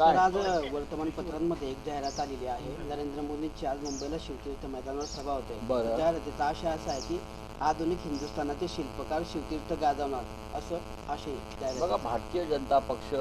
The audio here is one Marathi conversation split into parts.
तर आज वर्तमानपत्रांमध्ये एक जाहिरात आलेली आहे. नरेंद्र मोदींची आज मुंबईला शिवतीर्थ मैदानावर सभा होते. बरं. जाहिरातीचा आशय असा आहे की आधुनिक हिंदुस्थानाचे शिल्पकार शिवतीर्थ गाजवणार असं आशय जाहिरात बघा भारतीय जनता पक्ष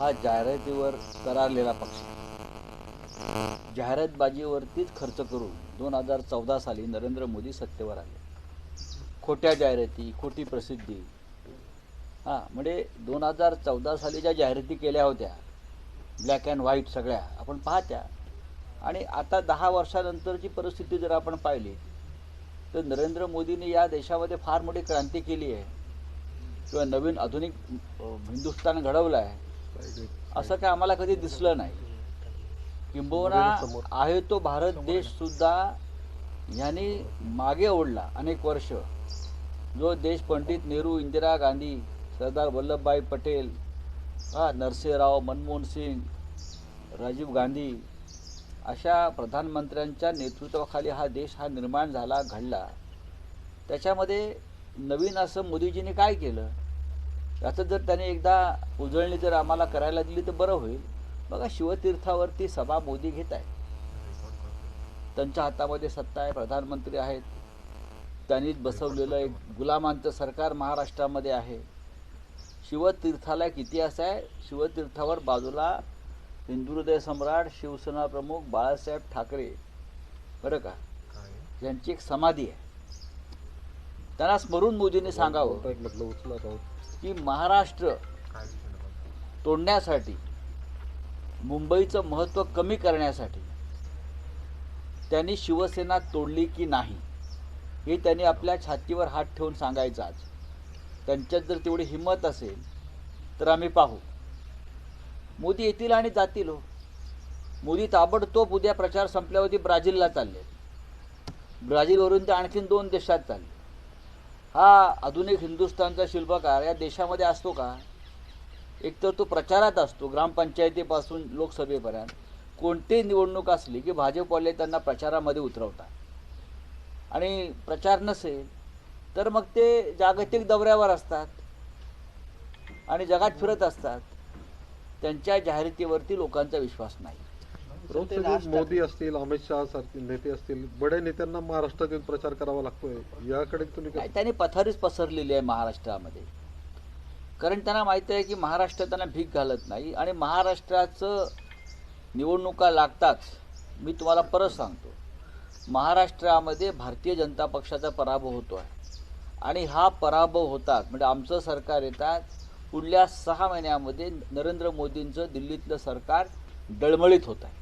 हा जाहिरातीवर करारलेला पक्ष आहे. जाहिरातबाजीवरतीच खर्च करून दोन हजार चौदा साली नरेंद्र मोदी सत्तेवर आले. खोट्या जाहिराती खोटी प्रसिद्धी हां म्हणजे दोन हजार चौदा साली ज्या जाहिराती केल्या होत्या ब्लॅक अँड व्हाईट सगळ्या आपण पाहत्या. आणि आता दहा वर्षानंतरची परिस्थिती जर आपण पाहिली तर नरेंद्र मोदींनी या देशामध्ये फार मोठी क्रांती केली आहे. किंवा नवीन आधुनिक हिंदुस्थान घडवलं आहे असं काय आम्हाला कधी दिसलं नाही. किंबहुना आहे तो भारत देश सुद्धा यांनी मागे ओढला अनेक वर्ष. जो देश पंडित नेहरू इंदिरा गांधी सरदार वल्लभभाई पटेल हा नरसिंहराव मनमोहन सिंग राजीव गांधी अशा प्रधानमंत्र्यांच्या नेतृत्वाखाली हा देश हा निर्माण झाला घडला. त्याच्यामध्ये नवीन असं मोदीजीने काय केलं? याचं जर त्याने एकदा उजळणी जर आम्हाला करायला दिली तर बरं होईल. बघा शिवतीर्थावरती सभा मोदी घेत आहे त्यांच्या हातामध्ये सत्ता आहे प्रधानमंत्री आहेत. त्यांनीच बसवलेलं एक गुलामांचं सरकार महाराष्ट्रामध्ये आहे. शिवतीर्थाला एक इतिहास आहे? शिवतीर्थावर बाजूला हिंदुहृदय सम्राट शिवसेना प्रमुख बाळासाहेब ठाकरे. बरं का? यांची एक समाधी आहे. त्यांना स्मरून मोदींनी सांगावं की महाराष्ट्र तोडण्यासाठी मुंबईचं महत्त्व कमी करण्यासाठी त्यांनी शिवसेना तोडली की नाही हे त्यांनी आपल्या छातीवर हात ठेवून सांगायचं आज. त्यांच्यात जर तेवढी हिंमत असेल तर आम्ही पाहू. मोदी येतील आणि जातील हो. मोदी ताबडतोब उद्या प्रचार संपल्यावरती ब्राझीलला चालले. ब्राझीलवरून ते आणखीन दोन देशात चालले. हा आधुनिक हिंदुस्थानचा शिल्पकार या देशामध्ये असतो का? एकतर तो प्रचारात असतो ग्रामपंचायतीपासून लोकसभेपर्यंत. कोणतीही निवडणूक असली की भाजपवाले त्यांना प्रचारामध्ये उतरवतात. आणि प्रचार नसेल तर मग ते जागतिक दौऱ्यावर असतात. आणि जगात फिरत असतात. त्यांच्या जाहिरातीवरती लोकांचा विश्वास नाही. मोदी असतील अमित शहा सारखे नेते असतील बड्या नेत्यांना महाराष्ट्रात येऊन प्रचार करावा लागतोय. याकडे तुम्ही त्यांनी पथारीच पसरलेली आहे महाराष्ट्रामध्ये. कारण त्यांना माहिती आहे की महाराष्ट्र त्यांना भीक घालत नाही. आणि महाराष्ट्राचं निवडणुका लागताच मी तुम्हाला परत सांगतो. महाराष्ट्रामध्ये भारतीय जनता पक्षाचा पराभव होतो आहे आणि हा पराभव होतात. म्हणजे आमचं सरकार येतात. पुढल्या सहा महिन्यामध्ये नरेंद्र मोदींचं दिल्लीतलं सरकार डळमळीत होत आहे.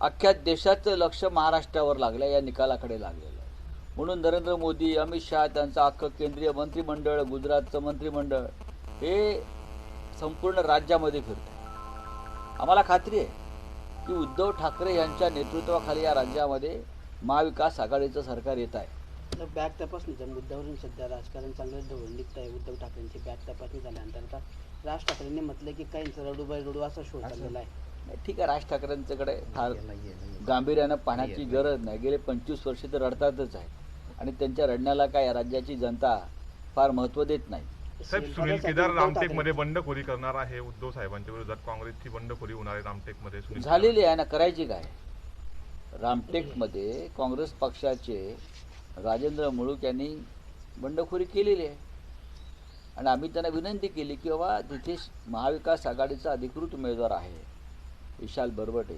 अख्ख्या देशाचं लक्ष महाराष्ट्रावर लागलं या निकालाकडे लागलेलं आहे. म्हणून नरेंद्र मोदी अमित शहा त्यांचं अख्खं केंद्रीय मंत्रिमंडळ गुजरातचं मंत्रिमंडळ हे संपूर्ण राज्यामध्ये फिरत आहे आम्हाला खात्री आहे की उद्धव ठाकरे यांच्या नेतृत्वाखाली या राज्यामध्ये महाविकास आघाडीचं सरकार येत आहे. तर बॅग तपासणीच्या मुद्द्यावरून सध्या राजकारण चांगलं ढवळून निघत आहे उद्धव ठाकरेंची बॅग तपासणी झाल्यानंतर आता राज ठाकरेंनी म्हटलं की काहींचं रडूबाई रडू असा शो चाललेला आहे. नाही, ठीक आहे राज ठाकरेंच्याकडे फार गांभीर्यानं पाहण्याची गरज नाही. गेले पंचवीस वर्ष तर रडतातच आहे. आणि त्यांच्या रडण्याला काय या राज्याची जनता फार महत्त्व देत नाही. साहेब सुनील केदार रामटेकमध्ये बंडखोरी करणार आहे उद्धव साहेबांच्या विरोधात. काँग्रेसची बंडखोरी होणार आहे रामटेकमध्ये झालेली आहे ना करायची काय? रामटेकमध्ये काँग्रेस पक्षाचे राजेंद्र मुळूक यांनी बंडखोरी केलेली आहे. आणि आम्ही त्यांना विनंती केली की बाबा तिथे महाविकास आघाडीचा अधिकृत उमेदवार आहे विशाल बरबटे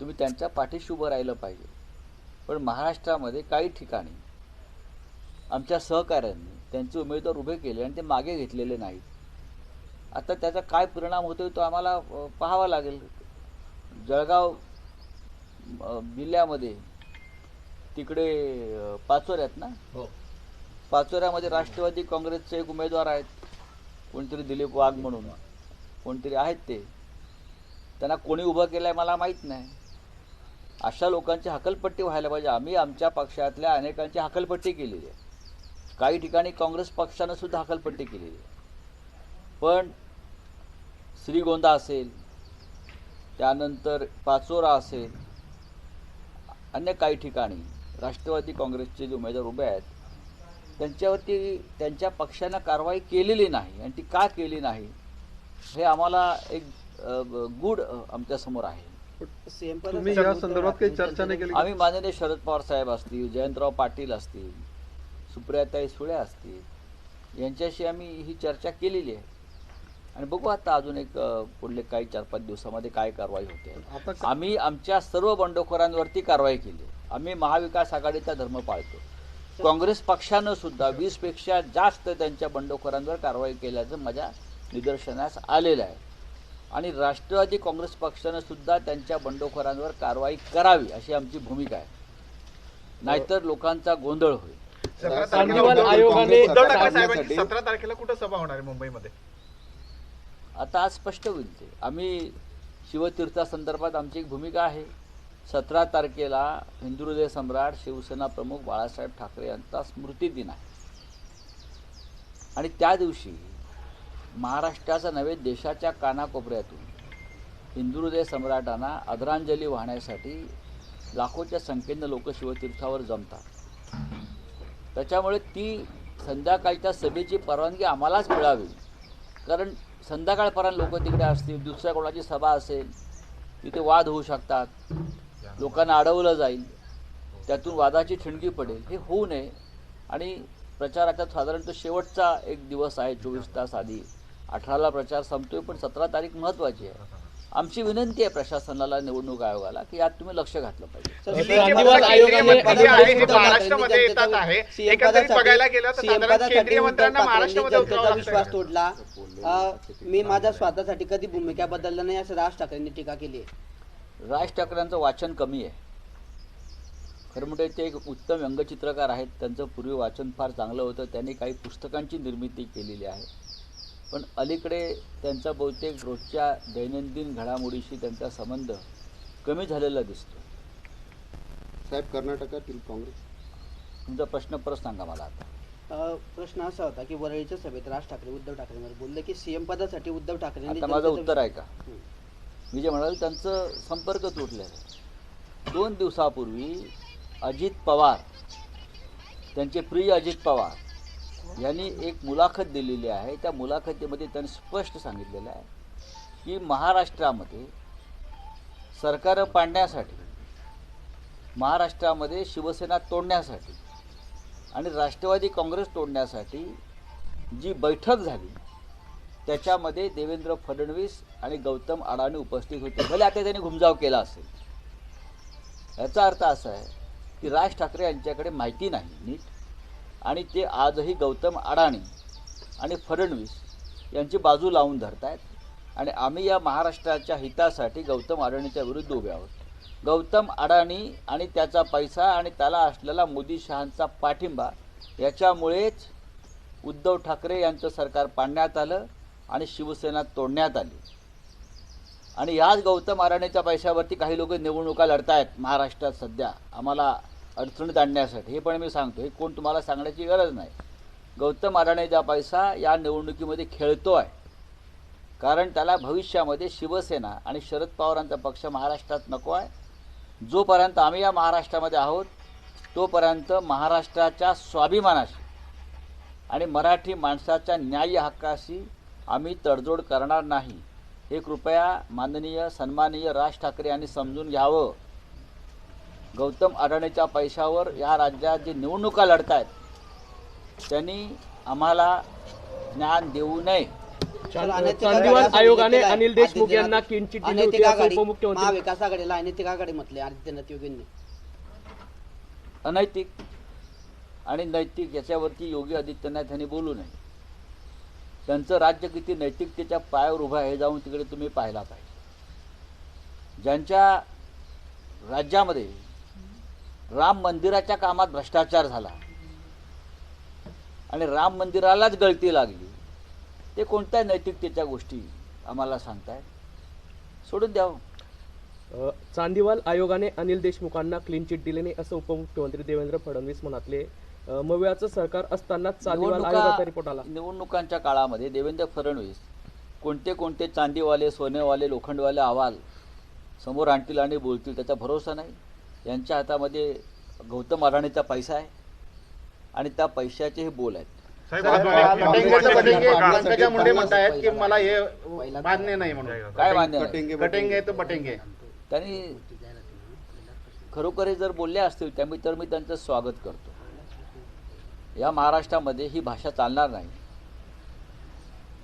तुम्ही त्यांच्या पाठीशी उभं राहिलं पाहिजे. पण महाराष्ट्रामध्ये काही ठिकाणी आमच्या सहकाऱ्यांनी त्यांचे उमेदवार उभे केले आणि ते मागे घेतलेले नाहीत. आता त्याचा काय परिणाम होतो तो आम्हाला पाहावा लागेल. जळगाव जिल्ह्यामध्ये तिकडे अ, पाचोऱ्यात ना? पाचोऱ्यामध्ये राष्ट्रवादी काँग्रेसचे एक उमेदवार आहेत. कोणतरी दिलीप वाघ म्हणून. कोणतरी आहेत ते. त्यांना कोणी उभं केलं आहे मला माहीत नाही. अशा लोकांची हकलपट्टी व्हायला पाहिजे. आम्ही आमच्या पक्षातल्या अनेकांची हकलपट्टी केलेली आहे. काही ठिकाणी काँग्रेस पक्षानं सुद्धा हकलपट्टी केलेली आहे. पण श्रीगोंदा असेल त्यानंतर पाचोरा असेल अन्य काही ठिकाणी राष्ट्रवादी काँग्रेसचे जे उमेदवार उभे आहेत त्यांच्यावरती त्यांच्या पक्षानं कारवाई केलेली नाही. आणि ती का केली नाही हे आम्हाला एक गूढ आमच्यासमोर आहे. सीएम तुम्ही या संदर्भात काही चर्चा नाही केली का? आम्ही माननीय शरद पवार साहेब असतील जयंतराव पाटील असतील सुप्रियाताई सुळे असतील यांच्याशी आम्ही ही चर्चा केलेली आहे. आणि बघू आता अजून एक पुढले काही चार पाच दिवसामध्ये काय कारवाई होते. आम्ही आमच्या सर्व बंडखोरांवरती कारवाई केली आम्ही महाविकास आघाडीचा धर्म पाळतो. काँग्रेस पक्षानं सुद्धा वीसपेक्षा जास्त त्यांच्या बंडखोरांवर कारवाई केल्याचं माझ्या निदर्शनास आलेलं आहे. आणि राष्ट्रवादी काँग्रेस पक्षानं सुद्धा त्यांच्या बंडखोरांवर कारवाई करावी अशी आमची भूमिका आहे. नाहीतर लोकांचा गोंधळ होईल. सतरा तारखेला कुठं सभा होणार आहे मुंबईमध्ये? आता आज स्पष्ट होईल ते. आम्ही शिवतीर्थासंदर्भात आमची एक भूमिका आहे. सतरा तारखेला हिंदू हृदय सम्राट शिवसेना प्रमुख बाळासाहेब ठाकरे यांचा स्मृती दिन आहे. आणि त्या दिवशी महाराष्ट्राचा नव्हे देशाच्या कानाकोपऱ्यातून हिंदू हृदय सम्राटांना आदरांजली वाहण्यासाठी लाखोच्या संख्येनं लोक शिवतीर्थावर जमतात. त्याच्यामुळे ती संध्याकाळच्या सभेची परवानगी आम्हालाच मिळावी. कारण संध्याकाळपर्यंत लोक तिकडे असतील दुसऱ्या कोणाची सभा असेल तिथे वाद होऊ शकतात. लोकांना अडवलं जाईल त्यातून वादाची ठिणगी पडेल हे होऊ नये. आणि प्रचाराचा साधारणतः शेवटचा एक दिवस आहे चोवीस तास आधी. अठराला प्रचार संपतोय पण सतरा तारीख महत्त्वाची आहे. आमची विनंती आहे प्रशासनाला निवडणूक आयोगाला की यात तुम्ही लक्ष घातलं पाहिजे. हे साधारण विश्वास तोडला. मी माझ्या स्वतःसाठी कधी भूमिका बदलला नाही असं राज ठाकरेंनी टीका केली आहे. राज ठाकरेंचं वाचन कमी आहे. खरं म्हणजे ते एक उत्तम व्यंगचित्रकार आहेत. त्यांचं पूर्वी वाचन फार चांगलं होतं. त्यांनी काही पुस्तकांची निर्मिती केलेली आहे. पण अलीकडे त्यांचा बहुतेक रोजच्या दैनंदिन घडामोडीशी त्यांचा संबंध कमी झालेला दिसतो. साहेब कर्नाटकातील काँग्रेस. तुमचा प्रश्न परत सांगा मला आता. प्रश्न असा होता की वरळीच्या सभेत राज ठाकरे उद्धव ठाकरेंवर बोलले की सीएम पदासाठी उद्धव ठाकरेंनी आता माझं उत्तर आहे का. मी जे म्हणाल त्यांचं संपर्क तुटलेलं आहे दोन दिवसापूर्वी अजित पवार त्यांचे प्रिय अजित पवार यांनी एक मुलाखत दिलेली आहे. त्या मुलाखतीमध्ये त्यांनी स्पष्ट सांगितलेलं आहे की महाराष्ट्रामध्ये सरकार पाडण्यासाठी महाराष्ट्रामध्ये शिवसेना तोडण्यासाठी आणि राष्ट्रवादी काँग्रेस तोडण्यासाठी जी बैठक झाली त्याच्यामध्ये देवेंद्र फडणवीस आणि गौतम अडाणी उपस्थित होते. भले आता त्यांनी घुमजाव केला असेल. याचा अर्थ असा आहे की राज ठाकरे यांच्याकडे माहिती नाही नीट. आणि ते आजही गौतम अडाणी आणि फडणवीस यांची बाजू लावून धरत आहेत आणि आम्ही या महाराष्ट्राच्या हितासाठी गौतम अडाणीच्या विरुद्ध उभे आहोत. गौतम अडाणी आणि त्याचा पैसा आणि त्याला असलेला मोदी शहांचा पाठिंबा याच्यामुळेच उद्धव ठाकरे यांचं सरकार पाडण्यात आलं. आणि शिवसेना तोडण्यात आली. आणि याच गौतम अडाणीच्या पैशावरती काही लोक निवडणुका लढतायत महाराष्ट्रात सध्या. आम्हाला अडचणीत आणण्यासाठी. हे पण मी सांगतो हे कोण तुम्हाला सांगण्याची गरज नाही. गौतम अडाणीचा पैसा या निवडणुकीमध्ये खेळतो आहे कारण त्याला भविष्यामध्ये शिवसेना आणि शरद पवारांचा पक्ष महाराष्ट्रात नको आहे जोपर्यंत आम्ही या महाराष्ट्रामध्ये आहोत तोपर्यंत महाराष्ट्राच्या स्वाभिमानाशी आणि मराठी माणसाच्या न्याय हक्काशी आम्ही तडजोड करणार नाही. हे कृपया माननीय सन्माननीय राज ठाकरे यांनी समजून घ्यावं. गौतम अडाणीच्या पैशावर या राज्यात जे निवडणुका लढत आहेत त्यांनी आम्हाला ज्ञान देऊ नये. चांदीवाल आयोगाने. अनिल देशमुख यांना उपमुख्यमंत्री महाविकास आघाडीला अनैतिक आघाडी म्हटले आदित्यनाथ योगींनी अनैतिक आणि नैतिक याच्यावरती योगी आदित्यनाथ यांनी बोलू नये. त्यांचं राज्य किती नैतिकतेच्या पायावर उभं आहे हे जाऊन तिकडे तुम्ही पाहायला पाहिजे. ज्यांच्या राज्यामध्ये राम मंदिराच्या कामात भ्रष्टाचार झाला आणि राम मंदिरालाच गळती लागली ते कोणत्या नैतिकतेच्या गोष्टी आम्हाला सांगताय? सोडून द्यावं हो. चांदीवाल आयोगाने अनिल देशमुखांना क्लीन चिट दिली नाही असं उपमुख्यमंत्री देवेंद्र फडणवीस म्हणाले. मवियाचं सरकार असताना चांदीवाल आयोगाचा रिपोर्ट आला. निवडणुका निवडणुकांच्या काळामध्ये देवेंद्र फडणवीस कोणते कोणते चांदीवाले सोनेवाले लोखंडवाले अहवाल समोर आणतील आणि बोलतील त्याचा भरोसा नाही. यांच्या हातामध्ये गौतम अडाणीचा पैसा आहे आणि त्या पैशाचे हे बोल आहेत. की? मला हे नाही म्हणून. काय मान्य नाही? कटेंगे बटेंगे तर बटेंगे. त्यांनी खरोखर जर बोलले असतील त्यामुळे तर मी त्यांचं स्वागत करतो. या महाराष्ट्रामध्ये ही भाषा चालणार नाही.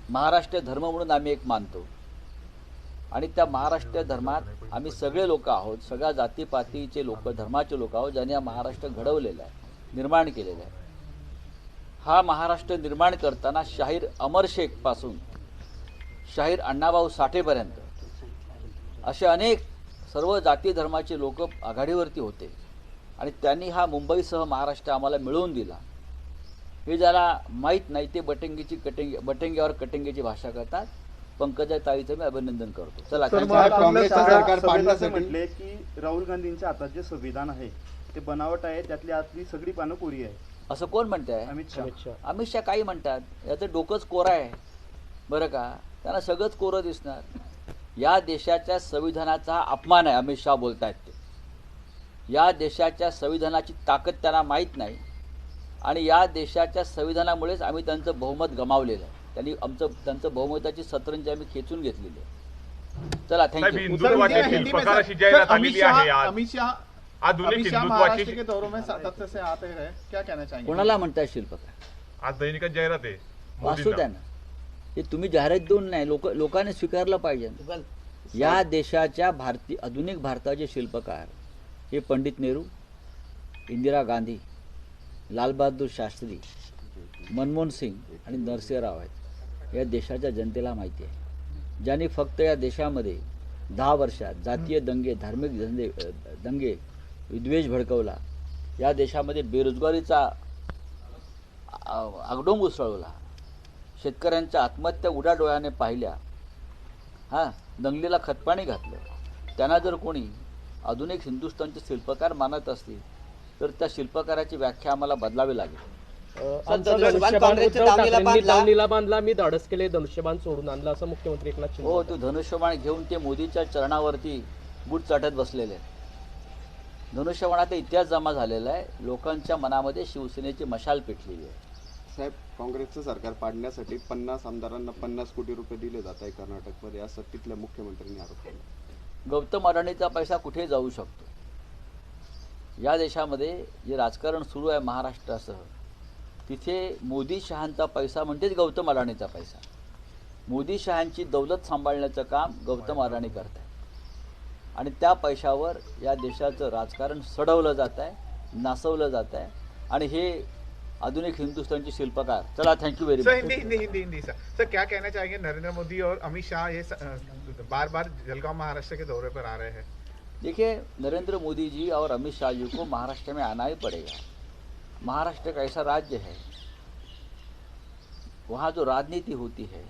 महाराष्ट्र धर्म म्हणून आम्ही एक मानतो. आणि त्या महाराष्ट्र धर्मात आम्ही सगळे लोक आहोत सगळ्या जातीपातीचे लोक धर्माचे लोक आहोत ज्यांनी हा महाराष्ट्र घडवलेला आहे निर्माण केलेला आहे. हा महाराष्ट्र निर्माण करताना शाहीर अमर शेखपासून शाहीर अण्णाभाऊ साठेपर्यंत असे अनेक सर्व जाती धर्माचे लोक आघाडीवरती होते. आणि त्यांनी हा मुंबईसह महाराष्ट्र आम्हाला मिळवून दिला. हे ज्याला माहीत नाही ते बटंगीची कटिंग बटंग्यावर कटिंगीची भाषा करतात. पंकजा ताईचं मी अभिनंदन करतो. चला म्हटले की राहुल गांधींच्या हातात जे संविधान आहे ते बनावट आहे त्यातली आतली सगळी पानं कोरी आहे असं कोण म्हणतंय? अमित शहा. अमित शहा. अमित शहा काही म्हणतात याचं डोकंच कोरं आहे. बरं का? त्यांना सगळंच कोरं दिसणार. या देशाच्या संविधानाचा हा अपमान आहे अमित शहा बोलतायत ते. या देशाच्या संविधानाची ताकद त्यांना माहीत नाही. आणि या देशाच्या संविधानामुळेच आम्ही त्यांचं बहुमत गमावलेलं आहे. त्यांनी आमचं त्यांचं बहुमताची सतरंजी आम्ही खेचून घेतलेली आहे. चला थँक्यू कोणाला म्हणताय शिल्पकार? आज दैनिकात जाहिरात आहे वाचू मोदींना. द्या ना हे तुम्ही जाहिरात देऊन नाही लोक लोकांनी स्वीकारलं पाहिजे. या देशाच्या भारतीय आधुनिक भारताचे शिल्पकार हे पंडित नेहरू इंदिरा गांधी लालबहादूर शास्त्री मनमोहन सिंग आणि नरसिंहराव आहेत. या देशाच्या जनतेला माहिती आहे. ज्यांनी फक्त या देशामध्ये दहा वर्षात जातीय दंगे धार्मिक धंदे दंगे विद्वेष भडकवला या देशामध्ये बेरोजगारीचा आगडोंग आगडोंब उसळवला शेतकऱ्यांच्या आत्महत्या उड्या डोळ्याने पाहिल्या हां दंगलीला खतपाणी घातलं त्यांना जर कोणी आधुनिक हिंदुस्थानचे शिल्पकार मानत असतील तर त्या शिल्पकाराची व्याख्या आम्हाला बदलावी लागेल. अ, आमचा धनुष्यबाण धनुष्यबाण काँग्रेसच्या उद्धव दावणीला ठाकरेंनी बांधला. मी धाडस केले धनुष्यबाण सोडून आणलं असं मुख्यमंत्री एकनाथ शिंदे हो. तो धनुष्यबाण घेऊन ते मोदीच्या चरणावरती बूट चाटत बसलेले. आहेत धनुष्यबाणाचा इतिहास जमा झालेला आहे. लोकांच्या मनामध्ये शिवसेनेची मशाल पेटलेली आहे. साहेब काँग्रेसचं सरकार पाडण्यासाठी पन्नास आमदारांना पन्नास कोटी रुपये दिले जात आहे कर्नाटकमध्ये असं तिथल्या मुख्यमंत्र्यांनी आरोप केला. गौतम अडाणीचा पैसा कुठे जाऊ शकतो? या देशामध्ये जे राजकारण सुरू आहे महाराष्ट्रासह तिथे मोदी शहांचा पैसा म्हणजेच गौतम अडाणीचा पैसा. मोदी शहांची दौलत सांभाळण्याचं काम गौतम अडाणी करत आहे आणि त्या पैशावर या देशाचं राजकारण सडवलं जात आहे नासवलं जात आहे आणि हे आधुनिक हिंदुस्थानचे शिल्पकार चला thank you very very much Hindi Hindi Hindi Hindi sir. Sir क्या कहना चाहेंगे नरेंद्र मोदी और अमित शाह ये बार बार जलगांव महाराष्ट्र के दौरे पर आ रहे हैं? देखिए, नरेंद्र मोदी जी और अमित शाह जी को महाराष्ट्र में आना ही पड़ेगा। महाराष्ट्र का ऐसा राज्य है, वहाँ जो राजनीति होती है,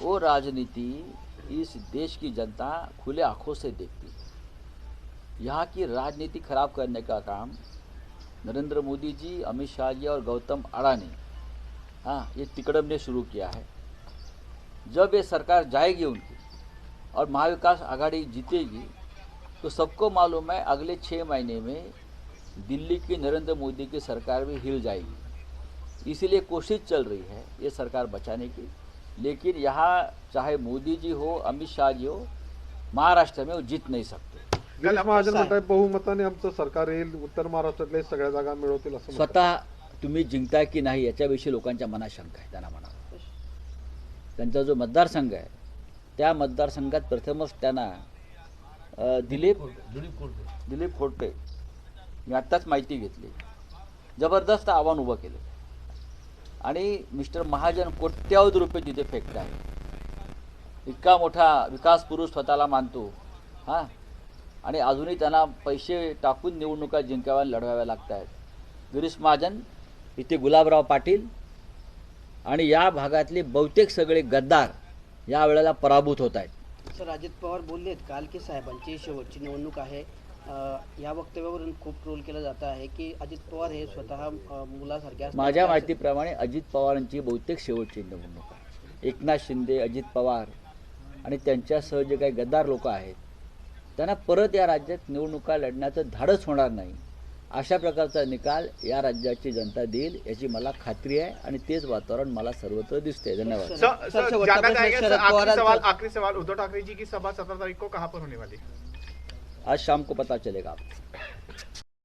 वो राजनीति इस देश की जनता खुले आँखों से देखती है। यहाँ की राजनीति खराब करने का काम नरेंद्र मोदी जी, अमित शाह जी और गौतम अडानी हाँ ये तिकड़म ने शुरू किया है। जब ये सरकार जाएगी उनकी और महाविकास आघाड़ी जीतेगी तो सबको मालूम है अगले छः महीने में दिल्ली की नरेंद्र मोदी की सरकार भी हिल जाएगी। इसीलिए कोशिश चल रही है ये सरकार बचाने की। लेकिन यहाँ चाहे मोदी जी हो अमित शाह जी हो महाराष्ट्र में वो जीत नहीं सकते। गिरीश महाजन म्हणताय बहुमताने आमचं सरकार येईल उत्तर महाराष्ट्रातल्या सगळ्या जागा मिळवतील असं. स्वतः तुम्ही जिंकताय की नाही याच्याविषयी लोकांच्या मनात शंका आहे त्यांना म्हणा त्यांचा जो मतदारसंघ आहे त्या मतदारसंघात प्रथमच त्यांना दिलीप दिलीप दिलीप खोटे मी आत्ताच माहिती घेतली. जबरदस्त आव्हान उभं केलं. आणि मिस्टर महाजन कोट्यावधी रुपये तिथे फेकत आहे इतका मोठा विकास पुरुष स्वतःला मानतो. हां? आणि अजूनही त्यांना पैसे टाकून निवडणुका जिंकाव्या लढवाव्या लागत आहेत गिरीश महाजन इथे गुलाबराव पाटील आणि या भागातले बहुतेक सगळे गद्दार या वेळेला पराभूत होत आहेत. सर अजित पवार बोललेत काल की साहेबांची शेवटची निवडणूक आहे. या वक्तव्यावरून खूप ट्रोल केलं जात आहे की अजित पवार हे स्वतः अं, मुलासारखे असतात. माझ्या माहितीप्रमाणे अजित पवारांची बहुतेक शेवटची निवडणूक आहे. एकनाथ शिंदे अजित पवार आणि त्यांच्यासह जे काही गद्दार लोक आहेत त्यांना परत या राज्यात निवडणुका लढण्याचं धाडस होणार नाही. अशा प्रकारचा निकाल या राज्याची जनता देईल याची मला खात्री आहे आणि तेच वातावरण मला सर्वत्र दिसते धन्यवाद. आखिरी सवाल आखिरी सवाल. उद्धव ठाकरे जी की सभा सत्रह तारीख को कहाँ पर होने वाली आज शाम को पता चलेगा आपको.